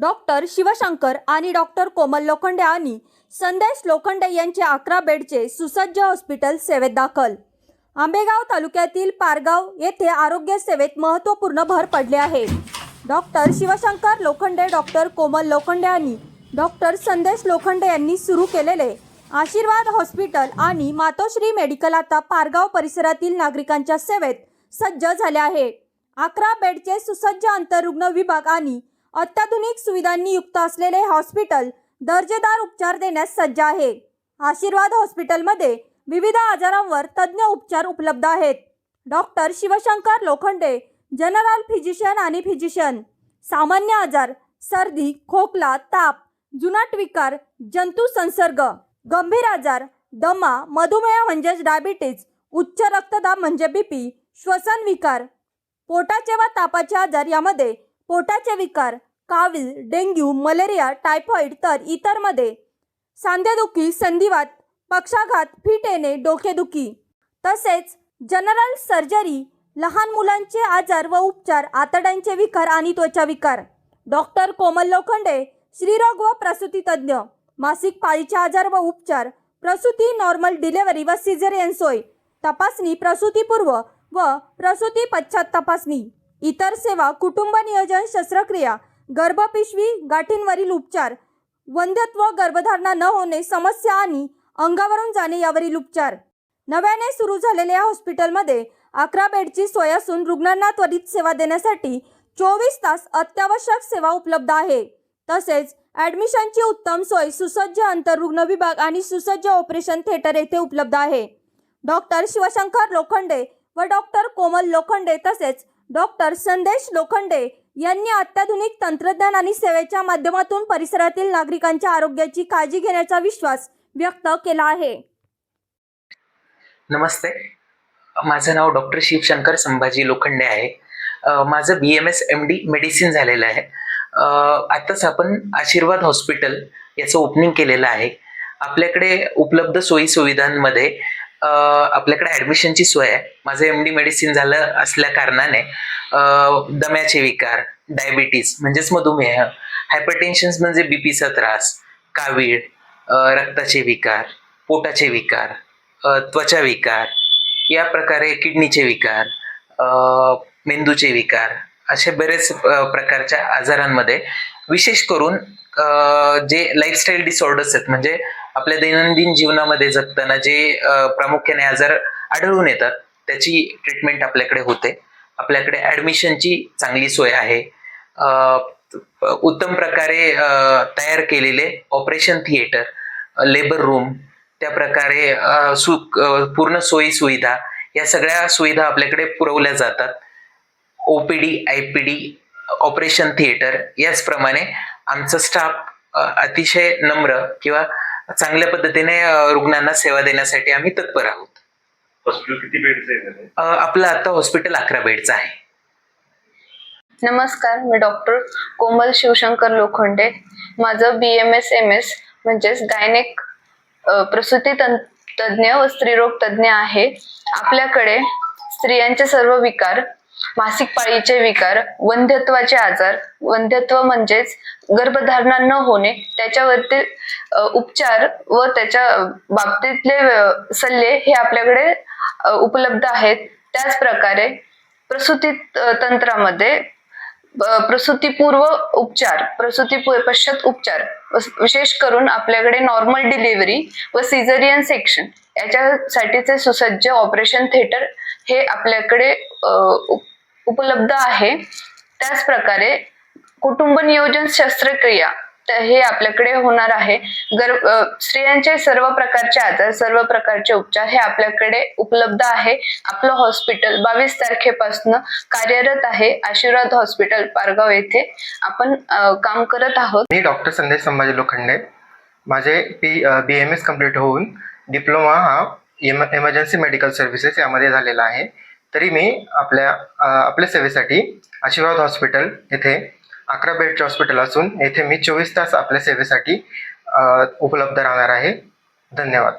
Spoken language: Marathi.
डॉक्टर शिवशंकर आणि डॉक्टर कोमल लोखंडे आणि संदेश लोखंडे यांचे अकरा बेडचे सुसज्ज हॉस्पिटल सेवेत दाखल. आंबेगाव तालुक्यातील पारगाव येथे आरोग्य सेवेत महत्त्वपूर्ण भर पडले आहे. डॉक्टर शिवशंकर लोखंडे डॉक्टर कोमल लोखंडे आणि डॉक्टर संदेश लोखंडे यांनी सुरू केलेले आशीर्वाद हॉस्पिटल आणि मातोश्री मेडिकल आता पारगाव परिसरातील नागरिकांच्या सेवेत सज्ज झाले आहे. अकरा बेडचे सुसज्ज आंतररुग्ण विभाग आणि अत्याधुनिक सुविधांनी युक्त असलेले हॉस्पिटल दर्जेदार उपचार देण्यास सज्ज आहे. आशीर्वाद हॉस्पिटलमध्ये विविध आजारांवर तज्ज्ञ उपचार उपलब्ध आहेत. Doctor Shivshankar Lokhande general physician आणि फिजिशियन. सामान्य आजार सर्दी खोकला ताप जुनाट विकार जंतू संसर्ग गंभीर आजार दमा मधुमेह म्हणजेच डायबिटीज उच्च रक्तदाब म्हणजे बीपी श्वसन विकार. पोटाचे व तापाचे आजार यामध्ये पोटाचे विकार कावीळ डेंग्यू मलेरिया टायफॉइड तर इतरमध्ये. सांधेदुखी संधिवात पक्षाघात फिट येणे डोकेदुखी. तसेच जनरल सर्जरी लहान मुलांचे आजार व उपचार आतड्यांचे विकार आणि त्वचा विकार. डॉक्टर कोमल लोखंडे श्रीरोग व प्रसूती तज्ज्ञ. मासिक पाळीचे आजार व उपचार प्रसूती नॉर्मल डिलेव्हरी व सिझेरियन सोय. तपासणी प्रसूतीपूर्व व प्रसूती पश्चात तपासणी. इतर सेवा कुटुंब नियोजन शस्त्रक्रिया गर्भपिशवी गाठींवरील उपचार वंध्यत्व गर्भधारणा न होणे समस्या आणि अंगावरून जाणे यावरील उपचार. नव्याने सुरू झालेल्या हॉस्पिटलमध्ये अकरा बेडची सोय असून रुग्णांना त्वरित सेवा देण्यासाठी चोवीस तास अत्यावश्यक सेवा उपलब्ध आहे. तसेच ॲडमिशनची उत्तम सोय सुसज्ज आंतररुग्ण विभाग आणि सुसज्ज ऑपरेशन थिएटर येथे उपलब्ध आहे. डॉक्टर शिवशंकर लोखंडे व डॉक्टर कोमल लोखंडे तसेच डॉक्टर संदेश लोखंडे यांनी अत्याधुनिक तंत्रज्ञान आणि सेवेच्या माध्यमातून परिसरातील नागरिकांच्या आरोग्याची काळजी घेण्याचा विश्वास व्यक्त केला आहे. नमस्ते. माझं नाव डॉक्टर शिवशंकर संभाजी लोखंडे आहे. माझं B M S M D medicine झालेलं आहे. आत्ताच आपण आशीर्वाद हॉस्पिटल याचं ओपनिंग केलेलं आहे. आपल्याकडे उपलब्ध सोयी सुविधांमध्ये आपल्याकडे ॲडमिशनची सोय आहे. माझं एम डी मेडिसिन झालं असल्या कारणाने दम्याचे विकार डायबिटीज म्हणजेच मधुमेह हायपरटेन्शन म्हणजे बीपीचा त्रास कावीळ रक्ताचे विकार पोटाचे विकार त्वचा विकार या प्रकारे किडनीचे विकार मेंदूचे विकार असे बरेच प्रकारच्या आजारांमध्ये विशेष करून जे लाईफस्टाईल डिसऑर्डर्स आहेत म्हणजे आपल्या दैनंदिन जीवनामध्ये जगताना जे प्रामुख्याने आजार आढळून येतात त्याची ट्रीटमेंट आपल्याकडे होते. आपल्याकडे ॲडमिशनची चांगली सोय आहे. उत्तम प्रकारे तयार केलेले ऑपरेशन थिएटर लेबर रूम त्या प्रकारे सु पूर्ण सोयी सुविधा या सगळ्या सुविधा आपल्याकडे पुरवल्या जातात. OPD I P D operation theatre याचप्रमाणे आमचा स्टाफ अतिशय नम्र किंवा चांगल्या पद्धतीने रुग्णांना सेवा देण्यासाठी आम्ही तत्पर आहोत. हॉस्पिटल किती बेडचं आहे त्याने अ, आपलं आता हॉस्पिटल अकरा बेडचं आहे. नमस्कार मी डॉक्टर कोमल शिवशंकर लोखंडे. माझं B M S M S म्हणजेच गायनेक प्रसूती तज्ज्ञ व स्त्रीरोग तज्ज्ञ आहे. आपल्याकडे स्त्रियांचे सर्व विकार मासिक पाळीचे विकार वंध्यत्वाचे आजार वंध्यत्व म्हणजेच गर्भधारणा न होणे त्याच्यावरती उपचार व त्याच्या बाबतीतले सल्ले हे आपल्याकडे उपलब्ध आहेत. त्याच प्रकारे प्रसूती तंत्रामध्ये प्रसूतीपूर्व उपचार प्रसूती पश्चात उपचार विशेष करून आपल्याकडे नॉर्मल डिलिव्हरी व सिझरियन सेक्शन याच्यासाठीचे सुसज्ज ऑपरेशन थिएटर हे आपल्याकडे उपलब्ध आहे. त्याच प्रकारे कुटुंब नियोजन शस्त्रक्रिया हे आपल्याकडे होणार आहे. गर्भ स्त्रियांचे सर्व प्रकारचे आजार सर्व प्रकारचे उपचार हे आपल्याकडे उपलब्ध आहे. आपलं हॉस्पिटल बावीस तारखेपासून कार्यरत आहे. आशीर्वाद हॉस्पिटल पारगाव येथे आपण काम करत आहोत. मी डॉक्टर संदेश संभाजी लोखंडे. माझे P B M S complete होऊन डिप्लोमा हा एम एमर्जन्सी मेडिकल सर्व्हिसेस यामध्ये झालेला आहे. तरी मी आपल्या आपल्या सेवेसाठी आशीर्वाद हॉस्पिटल येथे अकरा बेडचे हॉस्पिटल असून येथे मी चोवीस तास आपल्या सेवेसाठी उपलब्ध राहणार आहे. धन्यवाद.